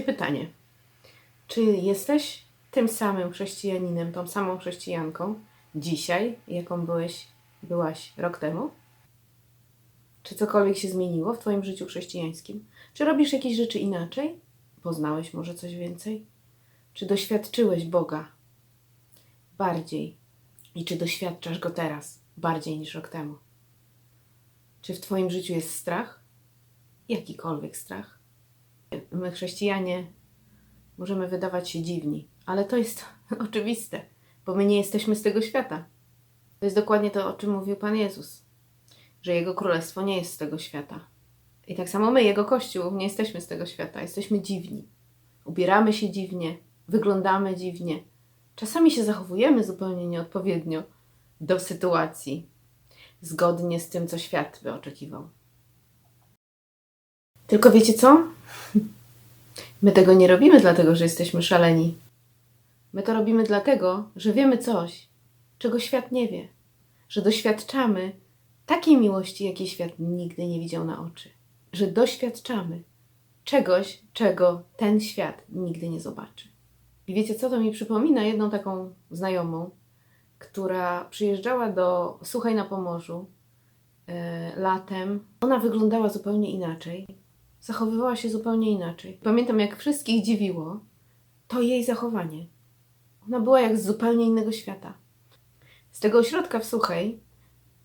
pytanie. Czy jesteś tym samym chrześcijaninem, tą samą chrześcijanką dzisiaj, jaką byłeś, byłaś rok temu? Czy cokolwiek się zmieniło w Twoim życiu chrześcijańskim? Czy robisz jakieś rzeczy inaczej? Poznałeś może coś więcej? Czy doświadczyłeś Boga bardziej? I czy doświadczasz Go teraz bardziej niż rok temu? Czy w Twoim życiu jest strach? Jakikolwiek strach? My, chrześcijanie, możemy wydawać się dziwni, ale to jest oczywiste, bo my nie jesteśmy z tego świata. To jest dokładnie to, o czym mówił Pan Jezus, że Jego królestwo nie jest z tego świata. I tak samo my, Jego Kościół, nie jesteśmy z tego świata, jesteśmy dziwni. Ubieramy się dziwnie, wyglądamy dziwnie. Czasami się zachowujemy zupełnie nieodpowiednio do sytuacji, zgodnie z tym, co świat by oczekiwał. Tylko wiecie co? My tego nie robimy dlatego, że jesteśmy szaleni. My to robimy dlatego, że wiemy coś, czego świat nie wie. Że doświadczamy takiej miłości, jakiej świat nigdy nie widział na oczy. Że doświadczamy czegoś, czego ten świat nigdy nie zobaczy. I wiecie co, to mi przypomina jedną taką znajomą, która przyjeżdżała do Suchej na Pomorzu e, latem. Ona wyglądała zupełnie inaczej, zachowywała się zupełnie inaczej. Pamiętam, jak wszystkich dziwiło to jej zachowanie. Ona była jak z zupełnie innego świata. Z tego ośrodka w Suchej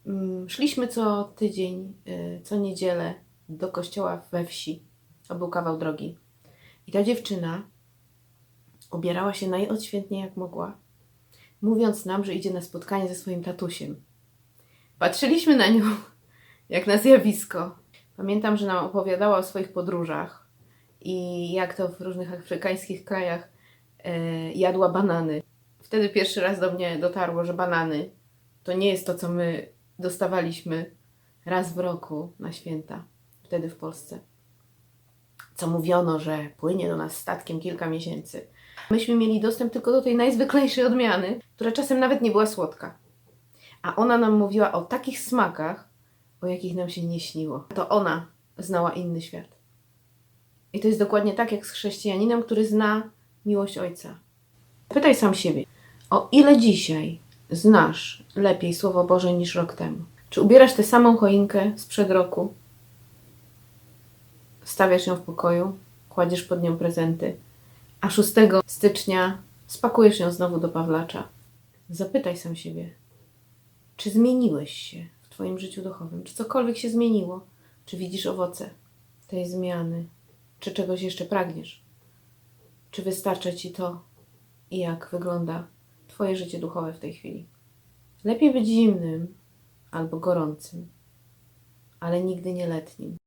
mm, szliśmy co tydzień, y, co niedzielę do kościoła we wsi. To był kawał drogi. I ta dziewczyna ubierała się najodświętniej jak mogła, mówiąc nam, że idzie na spotkanie ze swoim tatusiem. Patrzyliśmy na nią jak na zjawisko. Pamiętam, że nam opowiadała o swoich podróżach i jak to w różnych afrykańskich krajach e, jadła banany. Wtedy pierwszy raz do mnie dotarło, że banany to nie jest to, co my dostawaliśmy raz w roku na święta, wtedy w Polsce. Co mówiono, że płynie do nas statkiem kilka miesięcy. Myśmy mieli dostęp tylko do tej najzwyklejszej odmiany, która czasem nawet nie była słodka. A ona nam mówiła o takich smakach, o jakich nam się nie śniło. To ona znała inny świat. I to jest dokładnie tak jak z chrześcijaninem, który zna miłość Ojca. Pytaj sam siebie, o ile dzisiaj znasz lepiej Słowo Boże niż rok temu? Czy ubierasz tę samą choinkę sprzed roku? Stawiasz ją w pokoju, kładziesz pod nią prezenty, a 6 stycznia spakujesz ją znowu do Pawlacza. Zapytaj sam siebie, czy zmieniłeś się Twoim życiu duchowym? Czy cokolwiek się zmieniło? Czy widzisz owoce tej zmiany? Czy czegoś jeszcze pragniesz? Czy wystarcza Ci to, jak wygląda Twoje życie duchowe w tej chwili? Lepiej być zimnym albo gorącym, ale nigdy nie letnim.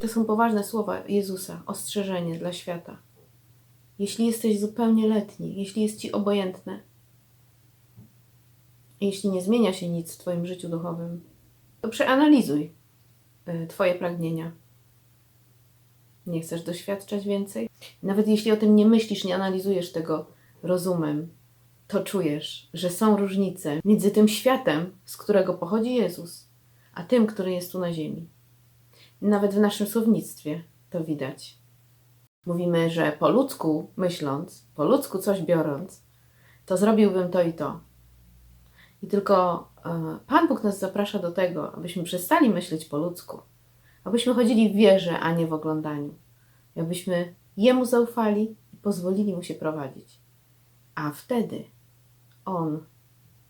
To są poważne słowa Jezusa, ostrzeżenie dla świata. Jeśli jesteś zupełnie letni, jeśli jest ci obojętne, jeśli nie zmienia się nic w Twoim życiu duchowym, to przeanalizuj y, Twoje pragnienia. Nie chcesz doświadczać więcej? Nawet jeśli o tym nie myślisz, nie analizujesz tego rozumem, to czujesz, że są różnice między tym światem, z którego pochodzi Jezus, a tym, który jest tu na ziemi. Nawet w naszym słownictwie to widać. Mówimy, że po ludzku myśląc, po ludzku coś biorąc, to zrobiłbym to i to. I tylko e, Pan Bóg nas zaprasza do tego, abyśmy przestali myśleć po ludzku, abyśmy chodzili w wierze, a nie w oglądaniu, abyśmy Jemu zaufali i pozwolili Mu się prowadzić. A wtedy On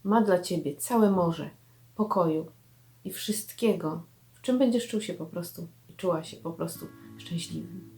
ma dla Ciebie całe morze pokoju i wszystkiego, czym będziesz czuł się po prostu i czuła się po prostu szczęśliwym.